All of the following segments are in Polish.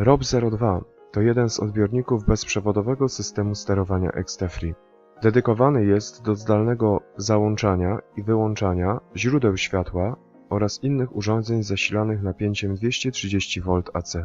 ROB02 to jeden z odbiorników bezprzewodowego systemu sterowania XT-Free. Dedykowany jest do zdalnego załączania i wyłączania źródeł światła oraz innych urządzeń zasilanych napięciem 230V AC.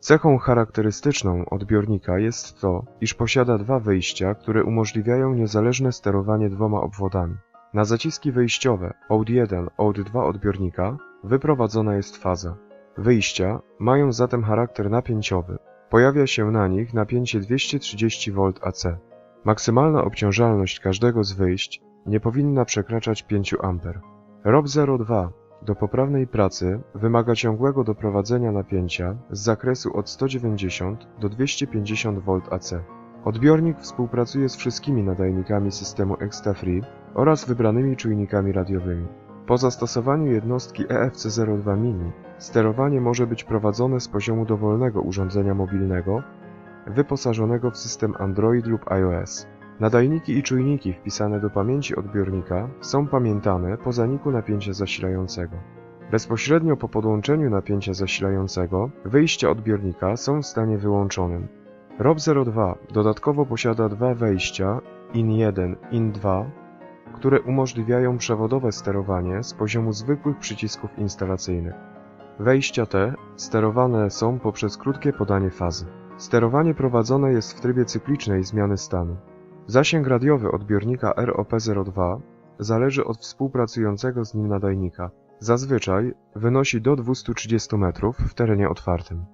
Cechą charakterystyczną odbiornika jest to, iż posiada dwa wyjścia, które umożliwiają niezależne sterowanie dwoma obwodami. Na zaciski wyjściowe OUD1, OUD2 odbiornika wyprowadzona jest faza. Wyjścia mają zatem charakter napięciowy. Pojawia się na nich napięcie 230V AC. Maksymalna obciążalność każdego z wyjść nie powinna przekraczać 5 A. ROB02 do poprawnej pracy wymaga ciągłego doprowadzenia napięcia z zakresu od 190 do 250V AC. Odbiornik współpracuje z wszystkimi nadajnikami systemu ExtaFree oraz wybranymi czujnikami radiowymi. Po zastosowaniu jednostki EFC02 Mini sterowanie może być prowadzone z poziomu dowolnego urządzenia mobilnego wyposażonego w system Android lub iOS. Nadajniki i czujniki wpisane do pamięci odbiornika są pamiętane po zaniku napięcia zasilającego. Bezpośrednio po podłączeniu napięcia zasilającego wyjścia odbiornika są w stanie wyłączonym. ROB02 dodatkowo posiada dwa wejścia IN1, IN2, które umożliwiają przewodowe sterowanie z poziomu zwykłych przycisków instalacyjnych. Wejścia te sterowane są poprzez krótkie podanie fazy. Sterowanie prowadzone jest w trybie cyklicznej zmiany stanu. Zasięg radiowy odbiornika ROP02 zależy od współpracującego z nim nadajnika. Zazwyczaj wynosi do 230 metrów w terenie otwartym.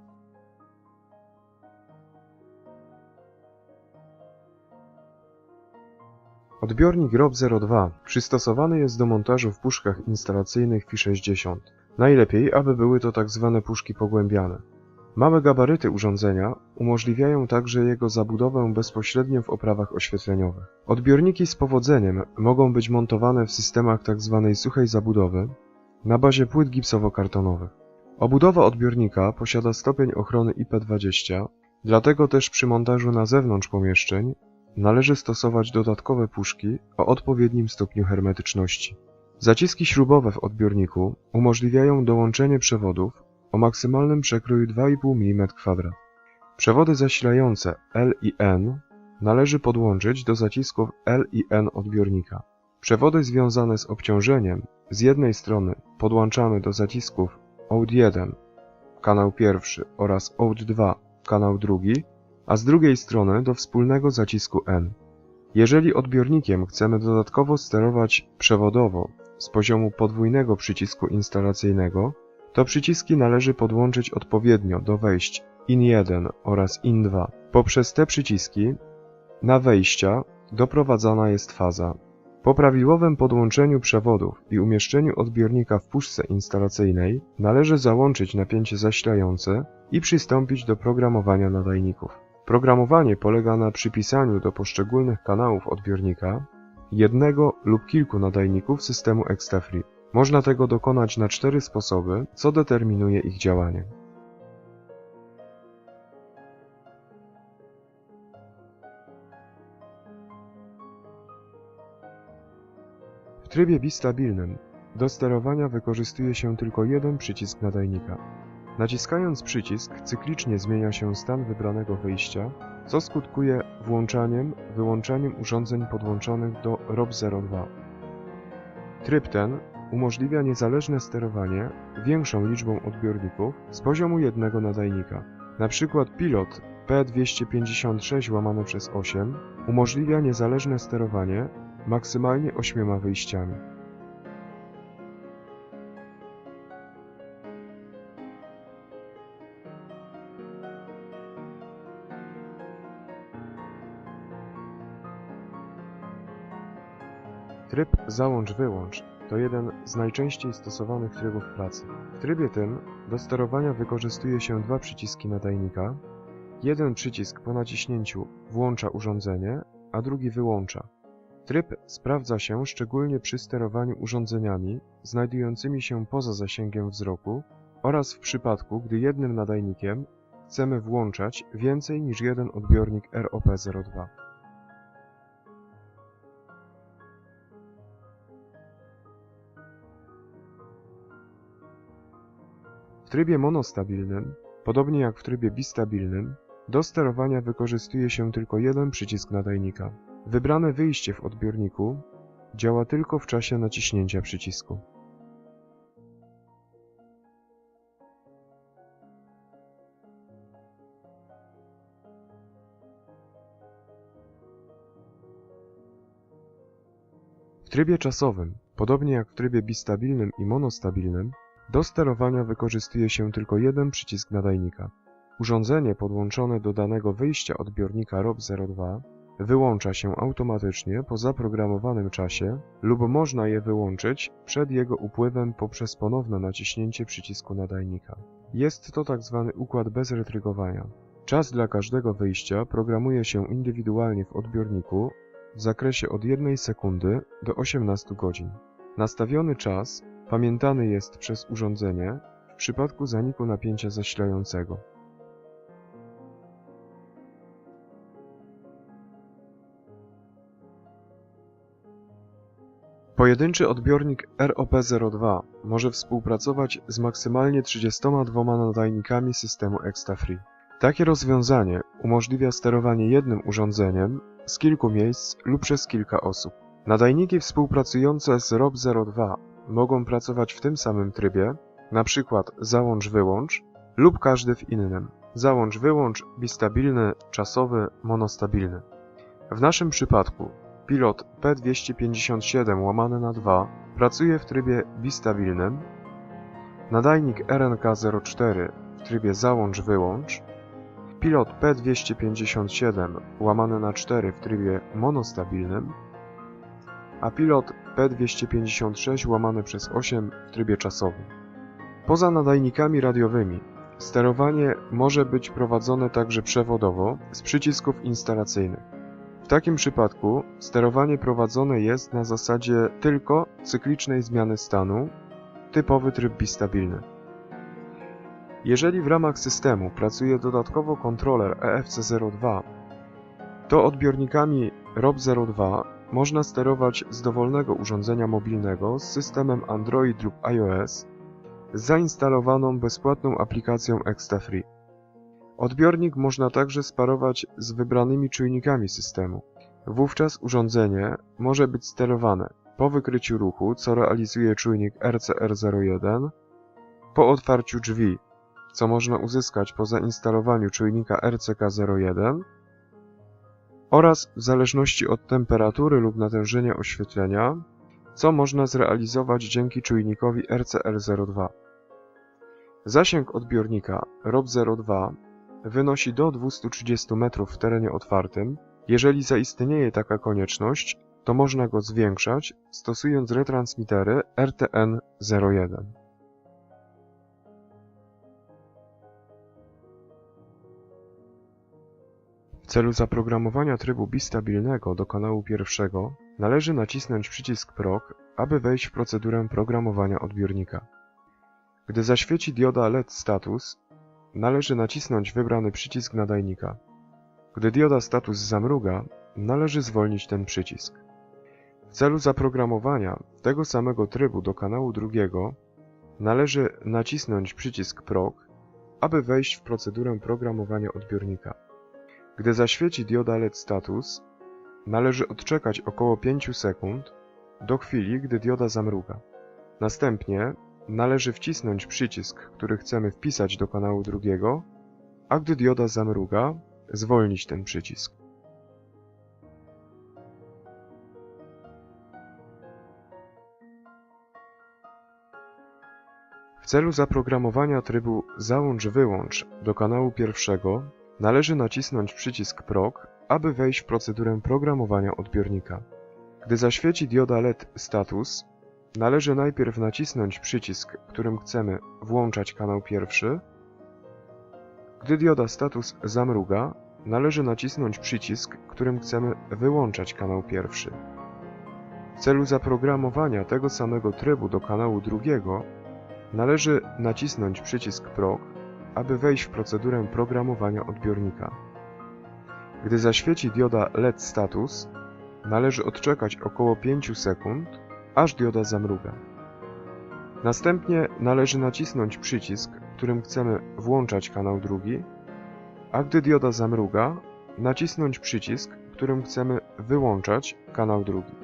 Odbiornik ROB02 przystosowany jest do montażu w puszkach instalacyjnych Fi60. Najlepiej, aby były to tak zwane puszki pogłębiane. Małe gabaryty urządzenia umożliwiają także jego zabudowę bezpośrednio w oprawach oświetleniowych. Odbiorniki z powodzeniem mogą być montowane w systemach tzw. suchej zabudowy na bazie płyt gipsowo-kartonowych. Obudowa odbiornika posiada stopień ochrony IP20, dlatego też przy montażu na zewnątrz pomieszczeń należy stosować dodatkowe puszki o odpowiednim stopniu hermetyczności. Zaciski śrubowe w odbiorniku umożliwiają dołączenie przewodów o maksymalnym przekroju 2,5 mm2. Przewody zasilające L i N należy podłączyć do zacisków L i N odbiornika. Przewody związane z obciążeniem z jednej strony podłączamy do zacisków OUD1 kanał pierwszy oraz OUD2 kanał drugi, a z drugiej strony do wspólnego zacisku N. Jeżeli odbiornikiem chcemy dodatkowo sterować przewodowo z poziomu podwójnego przycisku instalacyjnego, to przyciski należy podłączyć odpowiednio do wejść IN1 oraz IN2. Poprzez te przyciski na wejścia doprowadzana jest faza. Po prawidłowym podłączeniu przewodów i umieszczeniu odbiornika w puszce instalacyjnej należy załączyć napięcie zasilające i przystąpić do programowania nadajników. Programowanie polega na przypisaniu do poszczególnych kanałów odbiornika jednego lub kilku nadajników systemu ExtaFree. Można tego dokonać na cztery sposoby, co determinuje ich działanie. W trybie bistabilnym do sterowania wykorzystuje się tylko jeden przycisk nadajnika. Naciskając przycisk cyklicznie zmienia się stan wybranego wyjścia, co skutkuje włączaniem, wyłączaniem urządzeń podłączonych do ROB02. Tryb ten umożliwia niezależne sterowanie większą liczbą odbiorników z poziomu jednego nadajnika. Na przykład pilot P256 łamane przez 8 umożliwia niezależne sterowanie maksymalnie ośmioma wyjściami. Tryb załącz-wyłącz to jeden z najczęściej stosowanych trybów pracy. W trybie tym do sterowania wykorzystuje się dwa przyciski nadajnika. Jeden przycisk po naciśnięciu włącza urządzenie, a drugi wyłącza. Tryb sprawdza się szczególnie przy sterowaniu urządzeniami znajdującymi się poza zasięgiem wzroku oraz w przypadku, gdy jednym nadajnikiem chcemy włączać więcej niż jeden odbiornik ROP02. Trybie monostabilnym podobnie jak w trybie bistabilnym, do sterowania wykorzystuje się tylko jeden przycisk nadajnika. Wybrane wyjście w odbiorniku działa tylko w czasie naciśnięcia przycisku. W trybie czasowym, podobnie jak w trybie bistabilnym i monostabilnym, do sterowania wykorzystuje się tylko jeden przycisk nadajnika. Urządzenie podłączone do danego wyjścia odbiornika ROB02 wyłącza się automatycznie po zaprogramowanym czasie lub można je wyłączyć przed jego upływem poprzez ponowne naciśnięcie przycisku nadajnika. Jest to tak zwany układ bez retrygowania. Czas dla każdego wyjścia programuje się indywidualnie w odbiorniku w zakresie od 1 sekundy do 18 godzin. Nastawiony czas pamiętany jest przez urządzenie w przypadku zaniku napięcia zasilającego. Pojedynczy odbiornik ROP02 może współpracować z maksymalnie 32 nadajnikami systemu ExtaFree. Takie rozwiązanie umożliwia sterowanie jednym urządzeniem z kilku miejsc lub przez kilka osób. Nadajniki współpracujące z ROP02 mogą pracować w tym samym trybie, np. załącz-wyłącz lub każdy w innym. Załącz-wyłącz, bistabilny, czasowy, monostabilny. W naszym przypadku pilot P257 łamane na 2 pracuje w trybie bistabilnym, nadajnik RNK04 w trybie załącz-wyłącz, pilot P257 łamane na 4 w trybie monostabilnym, a pilot P256 łamane przez 8 w trybie czasowym. Poza nadajnikami radiowymi, sterowanie może być prowadzone także przewodowo z przycisków instalacyjnych. W takim przypadku sterowanie prowadzone jest na zasadzie tylko cyklicznej zmiany stanu, typowy tryb bistabilny. Jeżeli w ramach systemu pracuje dodatkowo kontroler EFC02, to odbiornikami ROB02 można sterować z dowolnego urządzenia mobilnego z systemem Android lub iOS zainstalowaną bezpłatną aplikacją ExtaFree. Odbiornik można także sparować z wybranymi czujnikami systemu. Wówczas urządzenie może być sterowane po wykryciu ruchu, co realizuje czujnik RCR01, po otwarciu drzwi, co można uzyskać po zainstalowaniu czujnika RCK01 oraz w zależności od temperatury lub natężenia oświetlenia, co można zrealizować dzięki czujnikowi RCR02. Zasięg odbiornika ROB02 wynosi do 230 metrów w terenie otwartym. Jeżeli zaistnieje taka konieczność, to można go zwiększać stosując retransmitery RTN01. W celu zaprogramowania trybu bistabilnego do kanału pierwszego należy nacisnąć przycisk PROG, aby wejść w procedurę programowania odbiornika. Gdy zaświeci dioda LED status, należy nacisnąć wybrany przycisk nadajnika. Gdy dioda status zamruga, należy zwolnić ten przycisk. W celu zaprogramowania tego samego trybu do kanału drugiego należy nacisnąć przycisk PROG, aby wejść w procedurę programowania odbiornika. Gdy zaświeci dioda LED status, należy odczekać około 5 sekund do chwili, gdy dioda zamruga. Następnie należy wcisnąć przycisk, który chcemy wpisać do kanału drugiego, a gdy dioda zamruga, zwolnić ten przycisk. W celu zaprogramowania trybu załącz-wyłącz do kanału pierwszego należy nacisnąć przycisk PROG, aby wejść w procedurę programowania odbiornika. Gdy zaświeci dioda LED status, należy najpierw nacisnąć przycisk, którym chcemy włączać kanał pierwszy. Gdy dioda status zamruga, należy nacisnąć przycisk, którym chcemy wyłączać kanał pierwszy. W celu zaprogramowania tego samego trybu do kanału drugiego należy nacisnąć przycisk PROG, aby wejść w procedurę programowania odbiornika. Gdy zaświeci dioda LED status, należy odczekać około 5 sekund, aż dioda zamruga. Następnie należy nacisnąć przycisk, którym chcemy włączać kanał drugi, a gdy dioda zamruga, nacisnąć przycisk, którym chcemy wyłączać kanał drugi.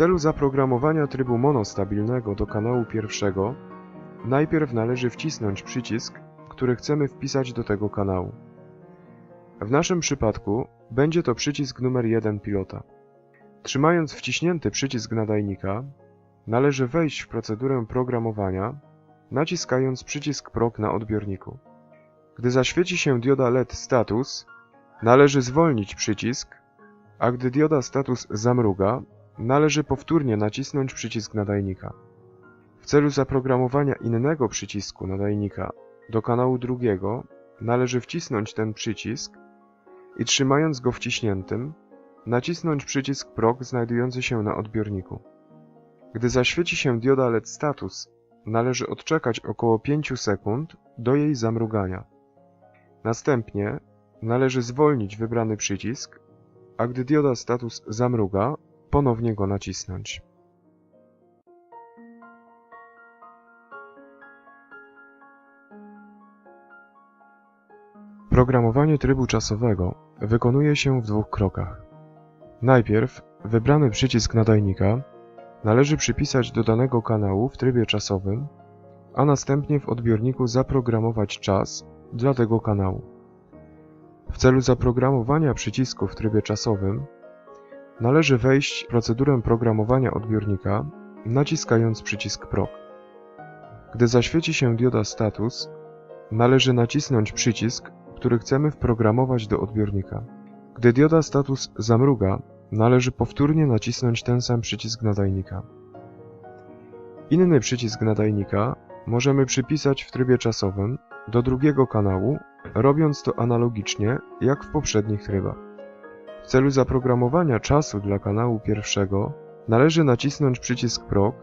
Celu zaprogramowania trybu monostabilnego do kanału pierwszego, najpierw należy wcisnąć przycisk, który chcemy wpisać do tego kanału. W naszym przypadku będzie to przycisk numer 1 pilota. Trzymając wciśnięty przycisk nadajnika, należy wejść w procedurę programowania, naciskając przycisk PROG na odbiorniku. Gdy zaświeci się dioda LED status, należy zwolnić przycisk, a gdy dioda status zamruga, należy powtórnie nacisnąć przycisk nadajnika. W celu zaprogramowania innego przycisku nadajnika do kanału drugiego, należy wcisnąć ten przycisk i trzymając go wciśniętym, nacisnąć przycisk PROG znajdujący się na odbiorniku. Gdy zaświeci się dioda LED status, należy odczekać około 5 sekund do jej zamrugania. Następnie należy zwolnić wybrany przycisk, a gdy dioda status zamruga, ponownie go nacisnąć. Programowanie trybu czasowego wykonuje się w dwóch krokach. Najpierw wybrany przycisk nadajnika należy przypisać do danego kanału w trybie czasowym, a następnie w odbiorniku zaprogramować czas dla tego kanału. W celu zaprogramowania przycisku w trybie czasowym należy wejść w procedurę programowania odbiornika, naciskając przycisk PROG. Gdy zaświeci się dioda status, należy nacisnąć przycisk, który chcemy wprogramować do odbiornika. Gdy dioda status zamruga, należy powtórnie nacisnąć ten sam przycisk nadajnika. Inny przycisk nadajnika możemy przypisać w trybie czasowym do drugiego kanału, robiąc to analogicznie jak w poprzednich trybach. W celu zaprogramowania czasu dla kanału pierwszego należy nacisnąć przycisk PROG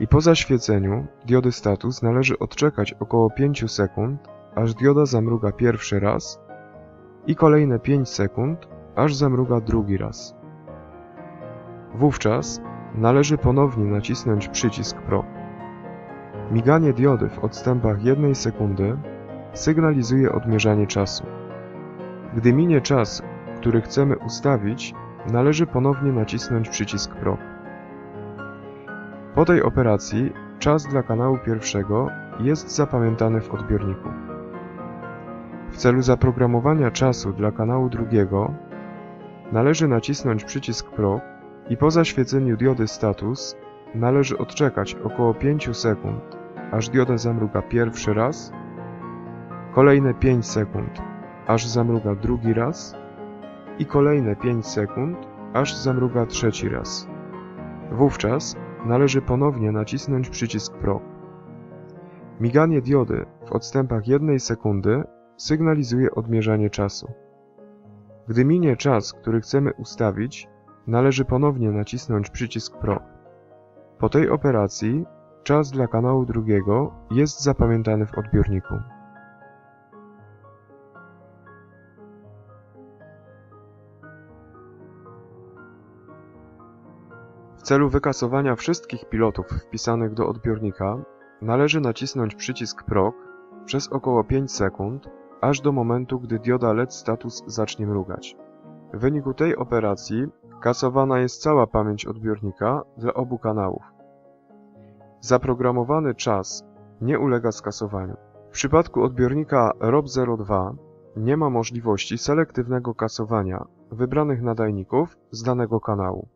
i po zaświeceniu diody status należy odczekać około 5 sekund, aż dioda zamruga pierwszy raz i kolejne 5 sekund, aż zamruga drugi raz. Wówczas należy ponownie nacisnąć przycisk PROG. Miganie diody w odstępach 1 sekundy sygnalizuje odmierzanie czasu. Gdy minie czas, który chcemy ustawić, należy ponownie nacisnąć przycisk PROG. Po tej operacji czas dla kanału pierwszego jest zapamiętany w odbiorniku. W celu zaprogramowania czasu dla kanału drugiego należy nacisnąć przycisk PROG i po zaświeceniu diody status należy odczekać około 5 sekund, aż dioda zamruga pierwszy raz, kolejne 5 sekund, aż zamruga drugi raz i kolejne 5 sekund, aż zamruga trzeci raz. Wówczas należy ponownie nacisnąć przycisk PROG. Miganie diody w odstępach 1 sekundy sygnalizuje odmierzanie czasu. Gdy minie czas, który chcemy ustawić, należy ponownie nacisnąć przycisk PROG. Po tej operacji czas dla kanału drugiego jest zapamiętany w odbiorniku. Celu wykasowania wszystkich pilotów wpisanych do odbiornika należy nacisnąć przycisk PROG przez około 5 sekund, aż do momentu, gdy dioda LED status zacznie mrugać. W wyniku tej operacji kasowana jest cała pamięć odbiornika dla obu kanałów. Zaprogramowany czas nie ulega skasowaniu. W przypadku odbiornika ROB02 nie ma możliwości selektywnego kasowania wybranych nadajników z danego kanału.